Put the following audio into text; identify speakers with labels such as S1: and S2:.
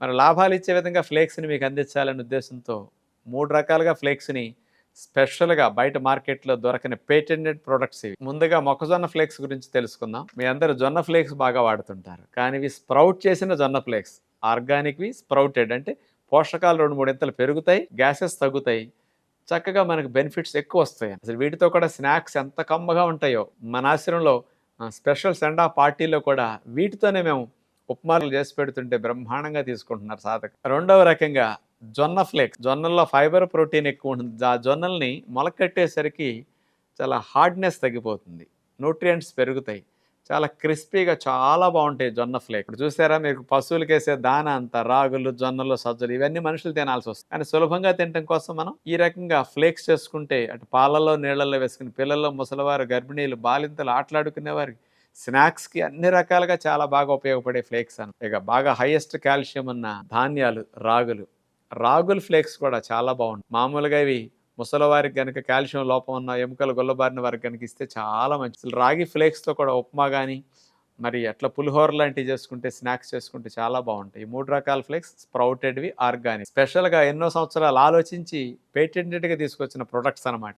S1: మరి లాభాలు ఇచ్చే విధంగా ఫ్లేక్స్ని మీకు అందించాలనే ఉద్దేశంతో మూడు రకాలుగా ఫ్లేక్స్ని స్పెషల్గా బయట మార్కెట్లో దొరకని పేటెంటెడ్ ప్రొడక్ట్స్ ఇవి. ముందుగా మొక్కజొన్న ఫ్లేక్స్ గురించి తెలుసుకుందాం. మీ అందరు జొన్న ఫ్లేక్స్ బాగా వాడుతుంటారు. కానీ ఇవి స్ప్రౌట్ చేసిన జొన్న ఫ్లేక్స్. ఆర్గానిక్వి స్ప్రౌటెడ్ అంటే పోషకాలు రెండు మూడింతలు పెరుగుతాయి గ్యాసెస్ తగ్గుతాయి. చక్కగా మనకు బెనిఫిట్స్ ఎక్కువ వస్తాయి. అసలు వీటితో కూడా స్నాక్స్ ఎంత కమ్మగా ఉంటాయో మన ఆశ్రమంలో స్పెషల్ సెండా పార్టీలో కూడా వీటితోనే మేము ఉప్మాలు చేసి పెడుతుంటే బ్రహ్మాండంగా తీసుకుంటున్నారు సాధక. రెండవ రకంగా జొన్న ఫ్లేక్స్. జొన్నల్లో ఫైబర్ ప్రోటీన్ ఎక్కువ ఉంటుంది. ఆ జొన్నల్ని మొలకట్టేసరికి చాలా హార్డ్నెస్ తగ్గిపోతుంది. న్యూట్రియంట్స్ పెరుగుతాయి. చాలా క్రిస్పీగా చాలా బాగుంటాయి జొన్న ఫ్లేక్ ఇప్పుడు చూసారా మీకు పశువులకు వేసే దాన అంత రాగులు జొన్నలు సజ్జలు ఇవన్నీ మనుషులు తినాల్సి వస్తుంది. కానీ సులభంగా తినడం కోసం మనం ఈ రకంగా ఫ్లేక్స్ చేసుకుంటే అటు పాలలో నీళ్ళల్లో వేసుకుని పిల్లల్లో ముసలివారు గర్భిణీలు బాలింతలు ఆటలాడుకునేవారికి స్నాక్స్కి అన్ని రకాలుగా చాలా బాగా ఉపయోగపడే ఫ్లేక్స్ అన్న ఇక బాగా హైయెస్ట్ కాల్షియం ఉన్న ధాన్యాలు రాగులు. రాగుల ఫ్లేక్స్ కూడా చాలా బాగుంటాయి మామూలుగా ఇవి ముసలివారికి కనుక కాల్షియం లోపం ఉన్న ఎముకలు గొల్లబారిన వారికి కనుక ఇస్తే చాలా మంచి అసలు రాగి ఫ్లేక్స్తో కూడా ఉప్మా కానీ మరి అట్లా పులిహోర లాంటివి చేసుకుంటే స్నాక్స్ చేసుకుంటే చాలా బాగుంటాయి. ఈ మూడు రకాల ఫ్లేక్స్ స్ప్రౌటెడ్వి ఆర్గానిక్. స్పెషల్గా ఎన్నో సంవత్సరాలు ఆలోచించి పేటెంటెడ్గా తీసుకొచ్చిన ప్రొడక్ట్స్ అనమాట